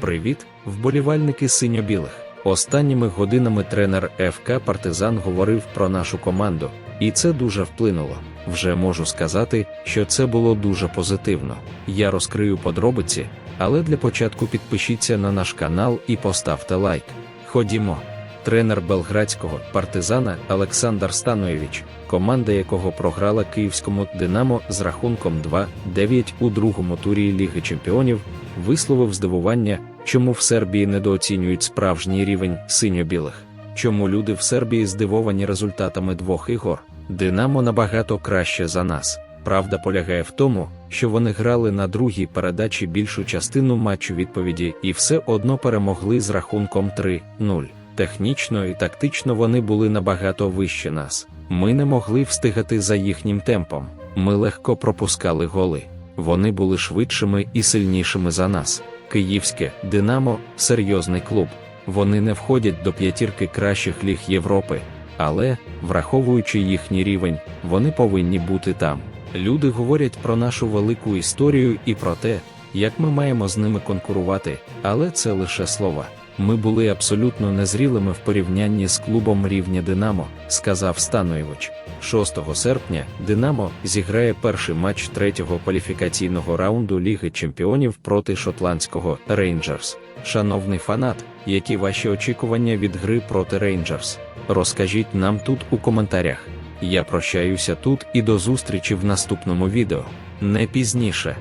Привіт, вболівальники синьо-білих. Останніми годинами тренер ФК Партизан говорив про нашу команду, і це дуже вплинуло. Вже можу сказати, що це було дуже позитивно. Я розкрию подробиці, але для початку підпишіться на наш канал і поставте лайк. Ходімо. Тренер белградського партизана Олександр Станоєвич, команда якого програла київському Динамо з рахунком 2-9 у другому турі Ліги Чемпіонів, висловив здивування, чому в Сербії недооцінюють справжній рівень синьо-білих. Чому люди в Сербії здивовані результатами двох ігор? Динамо набагато краще за нас. Правда полягає в тому, що вони грали на другій передачі більшу частину матчу відповіді і все одно перемогли з рахунком 3-0. Технічно і тактично вони були набагато вище нас. Ми не могли встигати за їхнім темпом. Ми легко пропускали голи. Вони були швидшими і сильнішими за нас. Київське Динамо серйозний клуб. Вони не входять до п'ятірки кращих ліг Європи, але, враховуючи їхній рівень, вони повинні бути там. Люди говорять про нашу велику історію і про те, як ми маємо з ними конкурувати, але це лише слова. Ми були абсолютно незрілими в порівнянні з клубом рівня Динамо, сказав Станоєвич. 6 серпня Динамо зіграє перший матч третього кваліфікаційного раунду Ліги Чемпіонів проти шотландського Рейнджерс. Шановний фанат, які ваші очікування від гри проти Рейнджерс? Розкажіть нам тут у коментарях. Я прощаюся тут і до зустрічі в наступному відео. Не пізніше.